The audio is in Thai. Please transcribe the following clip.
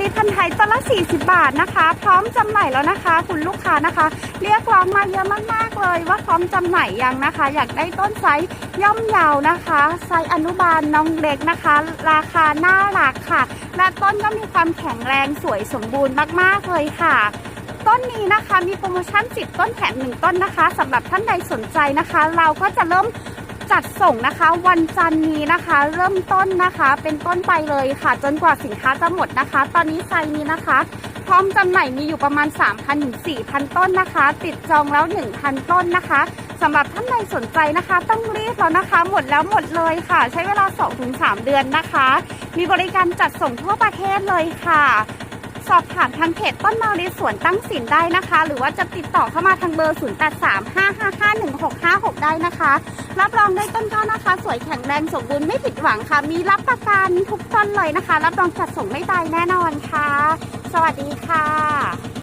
ริพันไทยต้นละ40 บาทนะคะ พร้อมจำหน่ายแล้วนะคะ คุณลูกค้านะคะ เรียกร้องมาเยอะมากๆเลย ว่าพร้อมจำหน่ายยังนะคะ อยากได้ต้นไซส์ย่อมเยาวนะคะ ไซส์อนุบาลน้องเล็กนะคะ ราคาน่ารักค่ะและต้นก็มีความแข็งแรงสวยสมบูรณ์มากๆเลยค่ะต้นนี้นะคะมีโปรโมชั่น 10 ต้นแถม1ต้นนะคะสำหรับท่านใดสนใจนะคะ เราก็จะเริ่ม จัดส่งนะคะ วันจันทร์นี้นะคะ เริ่มต้นนะคะ เป็นต้นไปเลยค่ะ จนกว่าสินค้าจะหมดนะคะ ตอนนี้ไซนี้นะคะ พร้อมจำหน่ายมีอยู่ประมาณ 3,000ถึง4,000 ต้นนะคะ ติดจองแล้ว 1,000 ต้นนะคะสำหรับท่านใดสนใจนะคะ ต้องรีบแล้วนะคะ หมดแล้วหมดเลยค่ะ ใช้เวลา 2-3 เดือนนะคะ มีบริการจัดส่งทั่วประเทศเลยค่ะสอบถามทางเพจต้นมาริสวนตั้งสินได้นะคะ หรือว่าจะติดต่อเข้ามาทางเบอร์ 2556 ได้นะคะ รับรองได้ต้นก็นะคะ สวยแข็งแรงสมบูรณ์ไม่ผิดหวังค่ะ มีรับประกันทุกต้นเลยนะคะ รับรองจัดส่งไม่ตายแน่นอนค่ะ สวัสดีค่ะ